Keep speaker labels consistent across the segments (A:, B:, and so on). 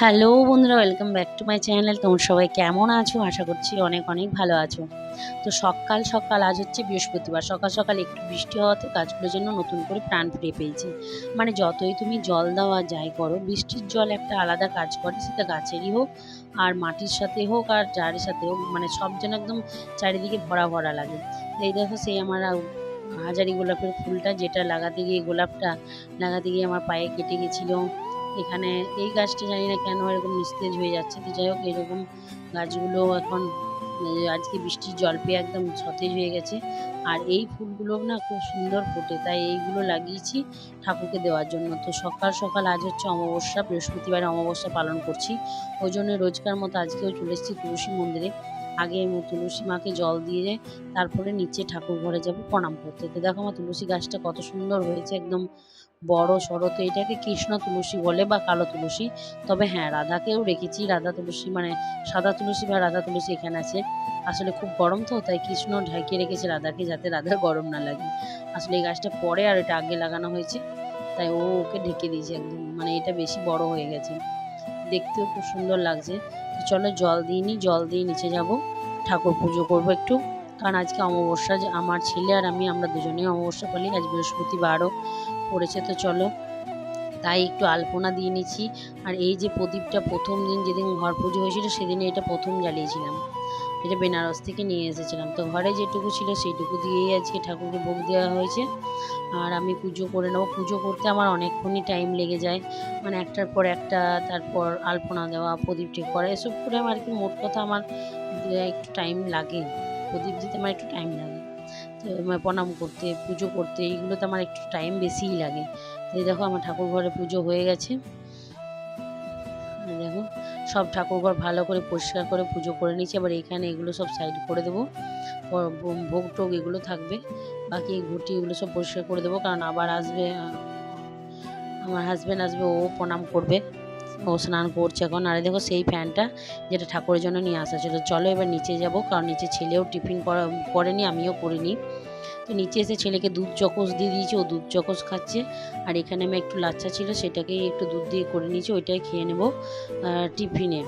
A: Hello বন্ধুরা welcome back to my channel তোমরা সবাই কেমন আছো? আশা করছি অনেক অনেক ভালো আছো। তো সকাল সকাল, আজ হচ্ছে বৃহস্পতিবার। সকাল সকাল একটু বৃষ্টি হওয়াতে গাছগুলোর জন্য নতুন করে প্রাণ ফিরে পেয়েছে। মানে যতই তুমি জল দেওয়া যাই করো, বৃষ্টির জল একটা আলাদা কাজ করে, সেটা গাছেরই হোক আর মাটির সাথে হোক আর যারের সাথে হোক মানে সব যেন একদম চারিদিকে ভরা ভরা লাগে। এই দেখো সেই আমার হাজারি গোলাপের ফুলটা, যেটা লাগাতে গিয়ে গোলাপটা লাগাতে গিয়ে আমার পায়ে কেটে গেছিল। এখানে এই গাছটা জানি না কেন এরকম নিস্তেজ হয়ে যাচ্ছে তো যাই হোক, এরকম গাছগুলো এখন আজকে বৃষ্টির জল পেয়ে একদম সতেজ হয়ে গেছে। আর এই ফুলগুলো না খুব সুন্দর ফোটে, তাই এইগুলো লাগিয়েছি ঠাকুরকে দেওয়ার জন্য। তো সকাল সকাল আজ হচ্ছে অমাবস্যা, বৃহস্পতিবারে অমাবস্যা পালন করছি। ওই জন্য রোজকার মতো আজকেও চলে এসেছি তুলসী মন্দিরে। আগে তুলসী মাকে জল দিয়ে তারপরে নিচে ঠাকুর ঘরে যাব প্রণাম করতে। তো দেখো আমার তুলসী গাছটা কত সুন্দর হয়েছে, একদম বড় সড়ো তো এটাকে কৃষ্ণ তুলসী বলে বা কালো তুলসী। তবে হ্যাঁ রাধাকেও রেখেছি, রাধা তুলসী মানে সাদা তুলসী বা রাধা তুলসী এখানে আছে। আসলে খুব গরম তো, তাই কৃষ্ণ ঢাকিয়ে রেখেছে রাধাকে যাতে রাধার গরম না লাগে। আসলে এই গাছটা পরে আর এটা আগে লাগানো হয়েছে, তাই ও ওকে ঢেকে দিয়েছে একদম মানে এটা বেশি বড় হয়ে গেছে। দেখতেও খুব সুন্দর লাগছে। তো চলো জল দিয়ে নিই জল দিয়ে নিচে যাব। ঠাকুর পুজো করব একটু। কারণ আজকে অমাবস্যা আমার ছেলে আর আমি, আমরা দুজনেই অমাবস্যা পালি, আজ বৃহস্পতিবারও পড়েছে, তো চলো। তাই একটু আলপনা দিয়ে নিচ্ছি। আর এই যে প্রদীপটা প্রথম দিন যেদিন ঘর পুজো হয়েছিল, সেদিনে এটা প্রথম জ্বালিয়েছিলাম। এটা বেনারস থেকে নিয়ে এসেছিলাম। তো ঘরে যেটুকু ছিল, সেইটুকু দিয়েই আজকে ঠাকুরকে ভোগ দেওয়া হয়েছে। আর আমি পুজো করে নেব। পুজো করতে আমার অনেকক্ষণই টাইম লেগে যায়। মানে একটার পর একটা, তারপর আলপনা দেওয়া প্রদীপ ঠিক করা, এসব করে আমার কি মোট কথা আমার, একটু টাইম লাগে প্রদীপ দিতে আমার একটু টাইম লাগে। তো প্রণাম করতে, পুজো করতে, এইগুলোতে আমার একটু টাইম বেশিই লাগে। তো দেখো আমার ঠাকুর ঘরে পুজো হয়ে গেছে। দেখো, সব ঠাকুর ঘর ভালো করে পরিষ্কার করে পুজো করে নিয়েছি। আবার এখানে এগুলো সব সাইড করে দেবো। ভোগ টোগ এগুলো থাকবে। বাকি ঘুটি এগুলো সব পরিষ্কার করে দেবো। কারণ আবার আসবে আমার হাজব্যান্ড আসবে, ও প্রণাম করবে। ও স্নান করছে এখন। আরে দেখো সেই ফ্যানটা যেটা ঠাকুরের জন্য নিয়ে আসা ছিল। চলো এবার নিচে যাব, কারণ নিচে ছেলেও টিফিন করা, করেনি, আমিও করিনি। তো নিচে এসে ছেলেকে দুধ চকোস দিয়ে দিয়েছি, ও দুধ চকোস খাচ্ছে। আর এখানে আমি একটু লাচ্ছা ছিল, সেটাকেই একটু দুধ দিয়ে করে নিয়েছি, ওইটাই খেয়ে নেব টিফিনে।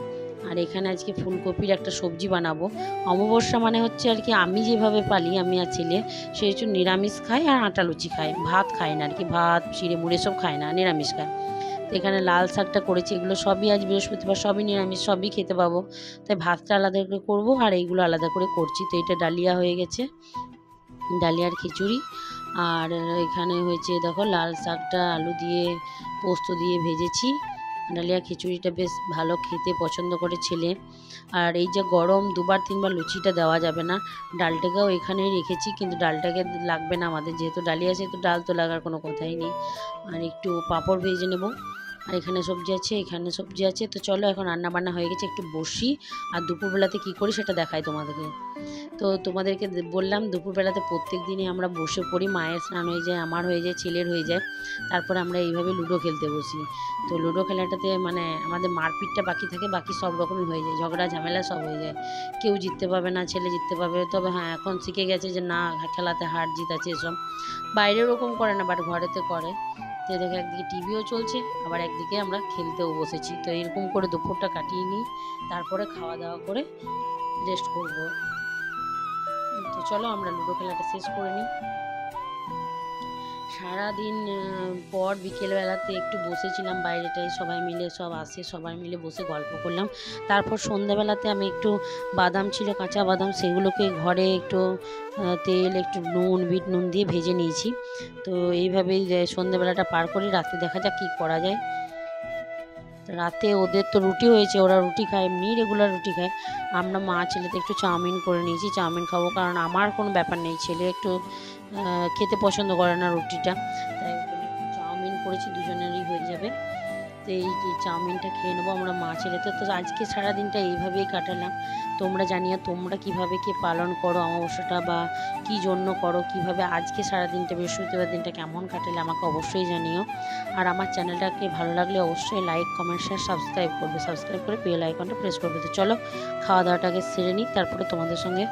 A: আর এখানে আজকে ফুলকপির একটা সবজি বানাবো। অমাবস্যা মানে হচ্ছে আর কি, আমি যেভাবে পালি, আমি আর ছেলে, সে হচ্ছে নিরামিষ খাই আর আটা লুচি খায়। ভাত খায় না আর কি, ভাত, চিড়ে, মুড়ে সব খায় না, নিরামিষ খায়। তো এখানে লাল শাকটা করেছি, এগুলো সবই আজ বৃহস্পতিবার, সবই নিরামিষ, সবই খেতে পাবো। তাই ভাতটা আলাদা করে করব আর এইগুলো আলাদা করে করছি। তো এটা ডালিয়া হয়ে গেছে, ডালিয়ার খিচুড়ি। আর এখানে হয়েছে, দেখো লাল শাকটা আলু দিয়ে পোস্ত দিয়ে ভেজেছি। ডালিয়া খিচুড়িটা বেশ ভালো খেতে পছন্দ করে ছেলে। আর এই যে গরম দুবার তিনবার লুচিটা দেওয়া যাবে না, ডালটাকেও এখানেই রেখেছি, কিন্তু ডালটাকে লাগবে না আমাদের। যেহেতু ডালিয়া, সেহেতু ডাল তো লাগার কোনো কথাই নেই। আর একটু পাঁপড় ভেজে নেব। আর এখানে সবজি আছে, এখানে সবজি আছে। তো চলো এখন রান্না বান্না হয়ে গেছে, একটু বসি। আর দুপুরবেলাতে কী করি সেটা দেখাই তোমাদেরকে। তো তোমাদেরকে বললাম দুপুরবেলাতে প্রত্যেক দিনই আমরা বসে পড়ি, মায়ের স্নান হয়ে যায়, আমার হয়ে যায়, ছেলের হয়ে যায়। তারপরে আমরা এইভাবে লুডো খেলতে বসি। তো লুডো খেলাটাতে মানে আমাদের মারপিটটা বাকি থাকে, বাকি সব রকমই হয়ে যায়। ঝগড়া, ঝামেলা সব হয়ে যায়। কেউ জিততে পারবে না, ছেলে জিততে পারবে। তবে হ্যাঁ এখন শিখে গেছে যে না, খেলাতে হার জিত আছে এসব। বাইরে ওরকম করে না বাট ঘরেতে করে। তো দেখে একদিকে টিভিও চলছে, আবার একদিকে আমরা খেলতেও বসেছি। তো এরকম করে দুপুরটা কাটিয়ে নিই, তারপরে খাওয়া দাওয়া করে রেস্ট করব। তো চলো আমরা লুডো খেলাটা শেষ করে নিই। সারাদিন পর বিকেলবেলাতে একটু বসেছিলাম বাইরেটায় সবাই মিলে সব আসে, সবাই মিলে বসে গল্প করলাম। তারপর সন্ধ্যাবেলাতে আমি একটু বাদাম ছিল, কাঁচা বাদাম, সেগুলোকে ঘরে একটু তেল, একটু নুন, বিট নুন দিয়ে ভেজে নিয়েছি। তো এইভাবেই সন্ধ্যাবেলাটা পার করি, রাতে দেখা যাক কী করা যায়। রাতে ওদের তো রুটি হয়েছে, ওরা রুটি খায়, এমনি রেগুলার রুটি খায়। আমরা মা ছেলেতে একটু চাউমিন করে নিয়েছি, চাউমিন খাব, কারণ আমার কোনো ব্যাপার নেই। ছেলে একটু খেতে পছন্দ করে না রুটিটা। তাই চাউমিন করেছি, দুজনেরই হয়ে যাবে। তো এই যে চাউমিনটা খেয়ে নেব আমরা মা ছেলেতে তো আজকে সারাদিনটা এইভাবেই কাটালাম। তোমরা জানিও তোমরা কীভাবে কি পালন করো অমাবস্যাটা বা কি জন্য করো, কীভাবে আজকে সারাদিনটা, বৃহস্পতিবার দিনটা কেমন কাটালে আমাকে অবশ্যই জানিও। আর আমার চ্যানেলটাকে ভালো লাগলে অবশ্যই লাইক কমেন্ট শেয়ার সাবস্ক্রাইব করবে। সাবস্ক্রাইব করে বেল আইকনটা প্রেস করবে। তো চলো খাওয়া দাওয়াটাকে সেরে নিই, তারপরে তোমাদের সঙ্গে